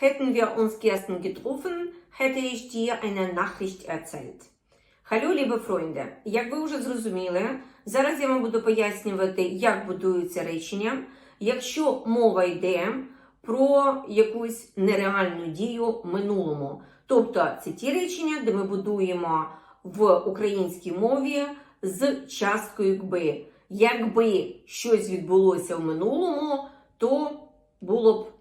Hätten wir uns gestern getroffen, hätte ich dir eine Nachricht erzählt. Халю, любі фройнде, як ви вже зрозуміли, зараз я вам буду пояснювати, як будуються речення, якщо мова йде про якусь нереальну дію в минулому. Тобто це ті речення, де ми будуємо в українській мові з часткою якби. Якби щось відбулося в минулому, то було б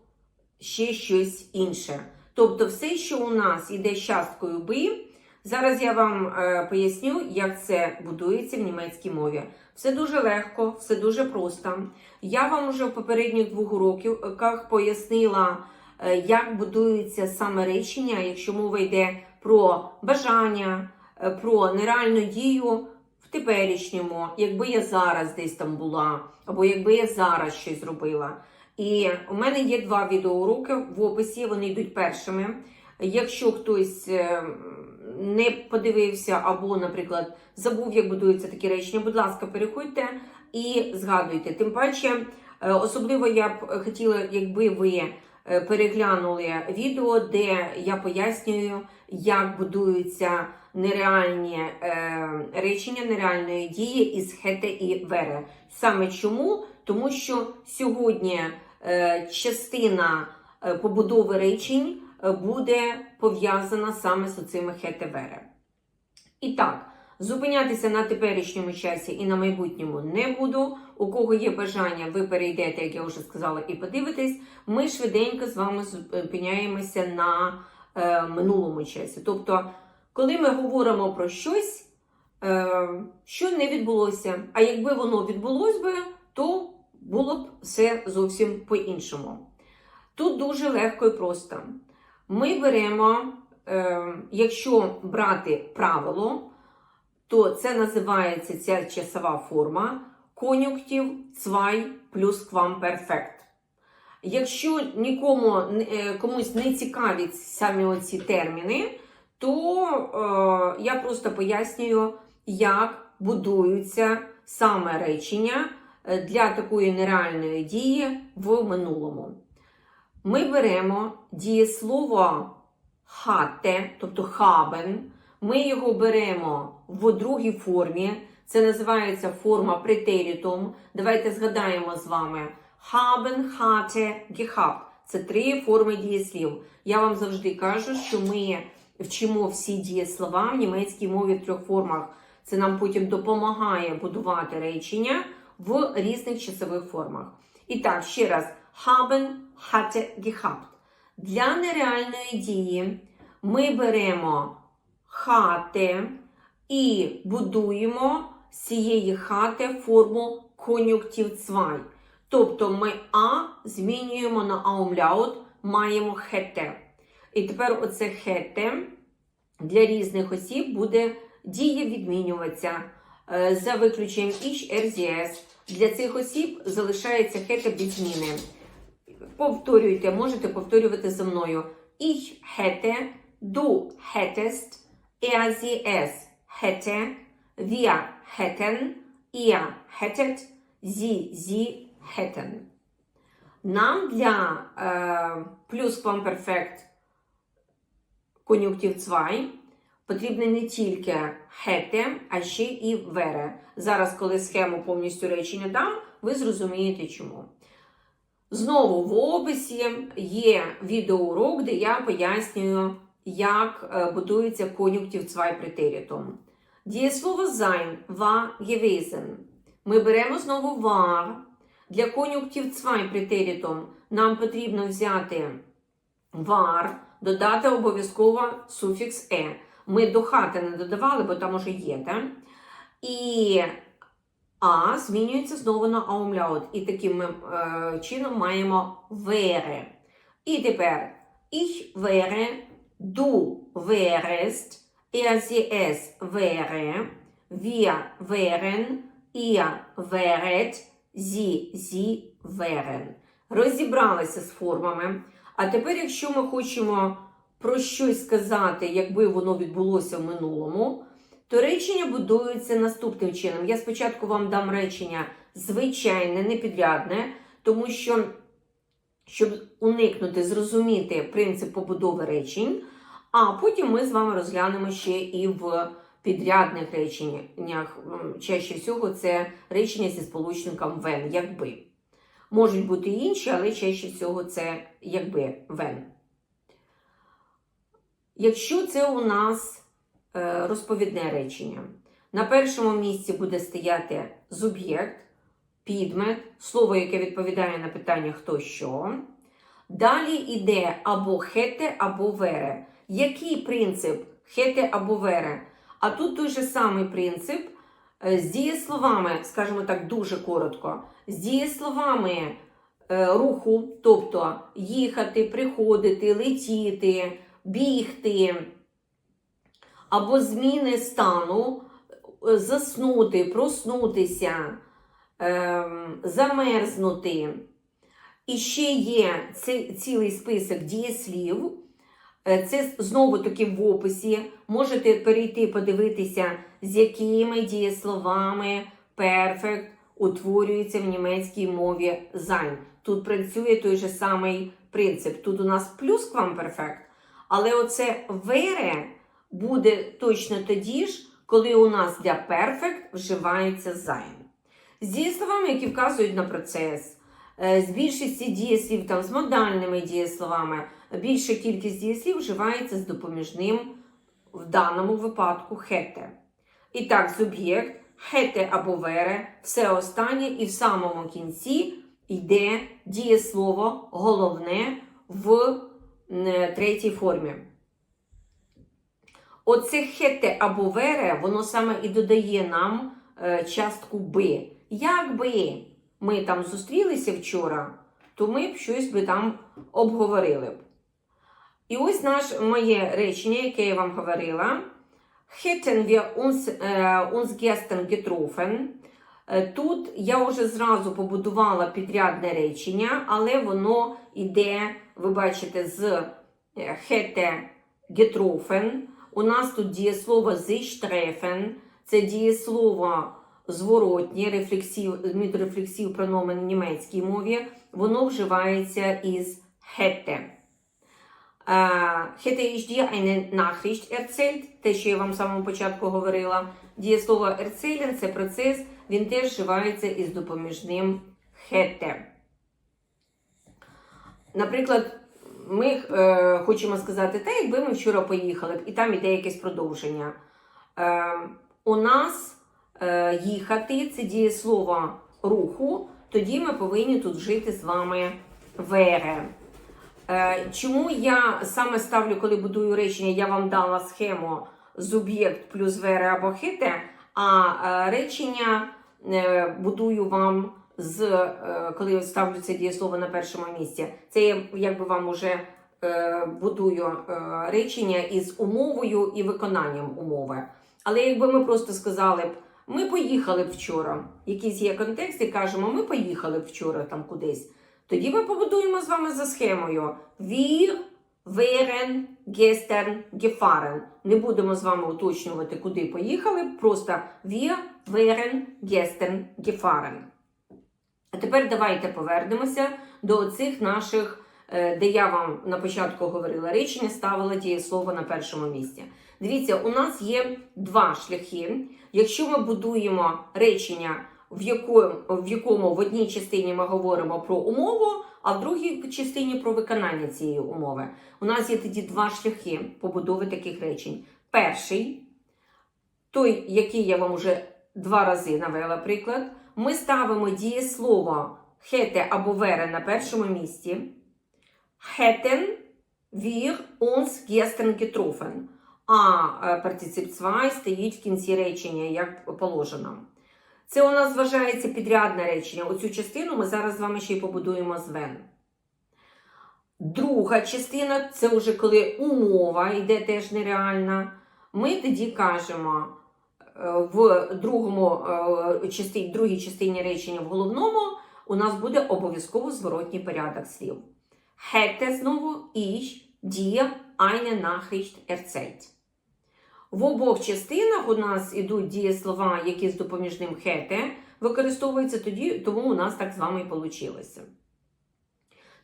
ще щось інше. Тобто, все, що у нас іде з часткою би, зараз я вам е, поясню, як це будується в німецькій мові. Все дуже легко, все дуже просто. Я вам уже в попередніх двох уроках пояснила, е, як будується саме речення, якщо мова йде про бажання, е, про нереальну дію в теперішньому, якби я зараз десь там була, або якби я зараз щось зробила. І у мене є два відеоуроки в описі, вони йдуть першими. Якщо хтось е, не подивився або, наприклад, забув, як будуються такі речення, будь ласка, переходьте і згадуйте. Тим паче, е, особливо я б хотіла, якби ви е, переглянули відео, де я пояснюю, як будуються нереальні речення нереальної дії із хете і вере. Саме чому? Тому що сьогодні частина е, побудови речень е, буде пов'язана саме з цими хете-вере. І так, зупинятися на теперішньому часі і на майбутньому не буду. У кого є бажання, ви перейдете, як я вже сказала, і подивитесь. Ми швиденько з вами зупиняємося на е, минулому часі. Тобто, коли ми говоримо про щось, е, що не відбулося, а якби воно відбулось би, то було б все зовсім по-іншому. Тут дуже легко і просто. Ми беремо, е, якщо брати правило, то це називається ця часова форма конюктив цвай плюс квамперфект. Якщо нікому е, комусь не цікаві самі оці терміни, то е, я просто пояснюю, як будуються саме речення для такої нереальної дії в минулому. Ми беремо дієслово хате, тобто хабен. Ми його беремо в другій формі. Це називається форма претерітум. Давайте згадаємо з вами haben, hatte, gehabt. Це три форми дієслів. Я вам завжди кажу, що ми вчимо всі дієслова в німецькій мові в трьох формах. Це нам потім допомагає будувати речення в різних часових формах. І так, ще раз, haben, hatte, gehabt. Для нереальної дії ми беремо хати і будуємо з цієї хати форму кон'юктив цвай. Тобто ми А змінюємо на аумляут, маємо хете. І тепер оце хете для різних осіб буде дія відмінюватися за виключенням іч РЗС. Для цих осіб залишається хете без зміни. Повторюйте, можете повторювати за мною. Ich hätte, du hättest, er, sie, es hätte, wir hätten, ihr hättet, sie, sie hätten. Нам для е, плюс perfect кон'юнктив цвай потрібне не тільки хете, а ще і вере. Зараз, коли схему повністю речення дам, ви зрозумієте чому. Знову в описі є відеоурок, де я пояснюю, як е, будується кон'юнктив цвай претерітум. Дієслово sein war gewesen. Ми беремо знову war. Для кон'юнктив цвай претерітум нам потрібно взяти var, додати обов'язково суфікс е. Ми до хати не додавали, бо там уже є, так? І а змінюється знову на аумляут. І таким ми, е, чином маємо wäre. І тепер ich wäre, du wärest, er, sie, es wäre, wir wären, ihr wäret, sie, sie wären. Розібралися з формами. А тепер, якщо ми хочемо про щось сказати, якби воно відбулося в минулому, то речення будуються наступним чином. Я спочатку вам дам речення звичайне, непідрядне, тому що щоб уникнути, зрозуміти принцип побудови речень. А потім ми з вами розглянемо ще і в підрядних реченнях. Чаще всього це речення зі сполучником when, якби. Можуть бути інші, але чаще всього це якби when. Якщо це у нас е, розповідне речення, на першому місці буде стояти суб'єкт, підмет, слово, яке відповідає на питання хто що. Далі йде або хете, або вере. Який принцип хете або вере? А тут той же самий принцип е, з дієсловами, скажімо так, дуже коротко, з дієсловами е, руху, тобто їхати, приходити, летіти, бігти, або зміни стану, е, заснути, проснутися, ем, замерзнути. І ще є цілий список дієслів. Е, Це знову таки в описі. Можете перейти подивитися, з якими дієсловами perfect утворюється в німецькій мові sein. Тут працює той же самий принцип. Тут у нас плюсквамперфект, але оце wäre буде точно тоді ж, коли у нас для perfect вживається sein. З дієсловами, які вказують на процес. Е, З більшості дієслів там з модальними дієсловами більша кількість дієслів вживається з допоміжним в даному випадку хете. І так, суб'єкт, хете або вере, все останнє, і в самому кінці йде дієслово головне в третій формі. Оце хете або вере, воно саме і додає нам е, частку Б. Якби ми там зустрілися вчора, то ми б щось би там обговорили б. І ось наш моє речення, яке я вам говорила. Hätten wir uns, äh, uns gestern getroffen. Е, Тут я вже зразу побудувала підрядне речення, але воно йде, ви бачите, з е, hätte getroffen. У нас тут дієслово treffen. Це дієслово зворотнє, рефлексів, мідрефлексів прономен в німецькій мові. Воно вживається із hätte. Äh, hätte ich dir eine Nachricht erzählt, те, що я вам в самому початку говорила. Дієслово erzählen – це процес, він теж вживається із допоміжним hätte. Наприклад, ми е, хочемо сказати, та якби ми вчора поїхали, б, і там іде якесь продовження. Е, у нас е, їхати це дієслово руху, тоді ми повинні тут жити з вами вере. Е, Чому я саме ставлю, коли будую речення, я вам дала схему суб'єкт плюс вере або хите, а е, речення е, будую вам з е, коли ставлю це дієслово на першому місці. Це я якби вам уже е, будую е, речення із умовою і виконанням умови. Але якби ми просто сказали б, ми поїхали б вчора, якийсь є контекст, і кажемо, ми поїхали б вчора там кудись. Тоді ми побудуємо з вами за схемою Wir wären gestern gefahren. Не будемо з вами уточнювати, куди поїхали, просто Wir wären gestern gefahren. А тепер давайте повернемося до цих наших, е, де я вам на початку говорила речення, ставила дієслово на першому місці. Дивіться, у нас є два шляхи. Якщо ми будуємо речення, в якому, в якому в одній частині ми говоримо про умову, а в другій частині про виконання цієї умови. У нас є тоді два шляхи побудови таких речень. Перший, той, який я вам уже два рази навела приклад, ми ставимо дієслово хете або вере на першому місці. Hätten wir uns gestern getroffen. А е, партицип 2 стоїть в кінці речення, як положено. Це у нас вважається підрядне речення. Оцю частину ми зараз з вами ще й побудуємо з when. Друга частина це вже коли умова йде теж нереальна. Ми тоді кажемо в другому, е, частині, другій частині речення в головному у нас буде обов'язково зворотній порядок слів. Hätte знову ich dir eine Nachricht erzählt. В обох частинах у нас ідуть дієслова, які з допоміжним хете використовуються тоді, тому у нас так з вами і вийшло.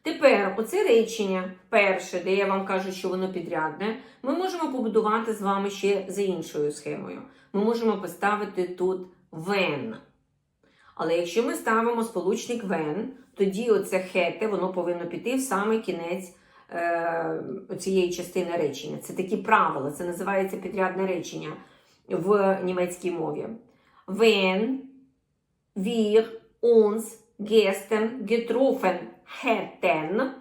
Тепер оце речення, перше, де я вам кажу, що воно підрядне, ми можемо побудувати з вами ще за іншою схемою. Ми можемо поставити тут when. Але якщо ми ставимо сполучник when, тоді оце хете, воно повинно піти в самий кінець е, цієї частини речення. Це такі правила, це називається підрядне речення в німецькій мові. Wenn wir uns gestern getroffen hätten,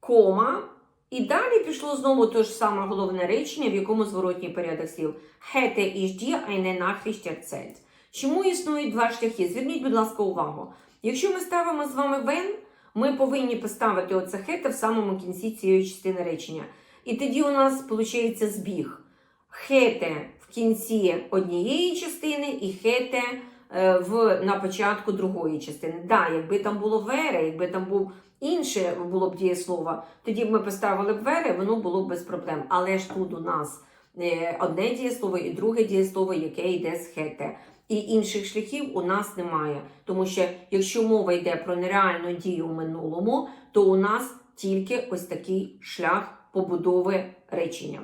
кома, і далі пішло знову те ж саме головне речення, в якому зворотній порядок слів. Hätte ich dir eine Nachricht erzählt. Чому існують два шляхи? Зверніть, будь ласка, увагу. Якщо ми ставимо з вами when, ми повинні поставити оце хете в самому кінці цієї частини речення. І тоді у нас виходить збіг. Хете в кінці однієї частини і хете в, на початку другої частини. Да, якби там було вере, якби там був інше було б дієслово, тоді б ми поставили б вере, воно було б без проблем. Але ж тут у нас е, одне дієслово і друге дієслово, яке йде з хете. І інших шляхів у нас немає. Тому що якщо мова йде про нереальну дію в минулому, то у нас тільки ось такий шлях побудови речення.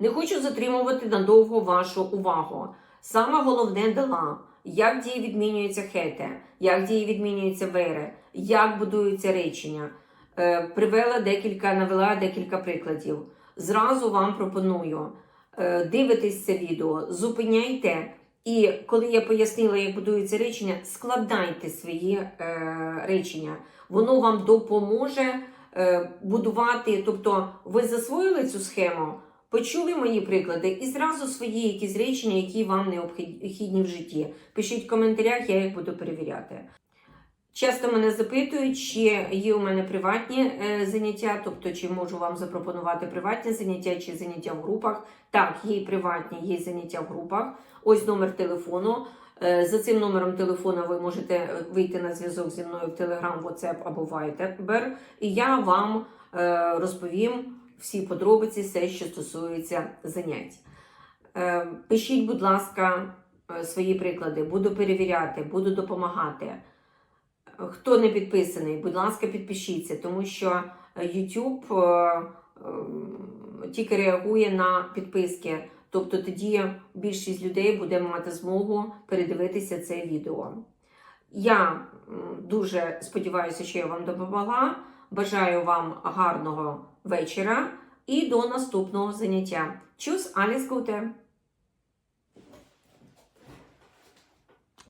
Не хочу затримувати надовго вашу увагу. Саме головне дала, як дії відмінюється хете, як дії відмінюється вере, як будуються речення. Е, привела декілька, навела декілька прикладів. Зразу вам пропоную е, дивитись це відео, зупиняйте. І коли я пояснила, як будується речення, складайте свої е, речення. Воно вам допоможе е, будувати. Тобто, ви засвоїли цю схему, почули мої приклади і зразу свої якісь речення, які вам необхідні в житті. Пишіть в коментарях, я їх буду перевіряти. Часто мене запитують, чи є у мене приватні е, заняття, тобто чи можу вам запропонувати приватні заняття чи заняття в групах. Так, є приватні, є заняття в групах. Ось номер телефону. Е, За цим номером телефону ви можете е, вийти на зв'язок зі мною в Telegram, WhatsApp або Viber, і я вам розповім всі подробиці, все, що стосується занять. Е, Пишіть, будь ласка, е, свої приклади, буду перевіряти, буду допомагати. Хто не підписаний, будь ласка, підпишіться, тому що YouTube е, тільки реагує на підписки. Тобто тоді більшість людей буде мати змогу передивитися це відео. Я дуже сподіваюся, що я вам допомогла. Бажаю вам гарного вечора і до наступного заняття. Чус, аліс Gute!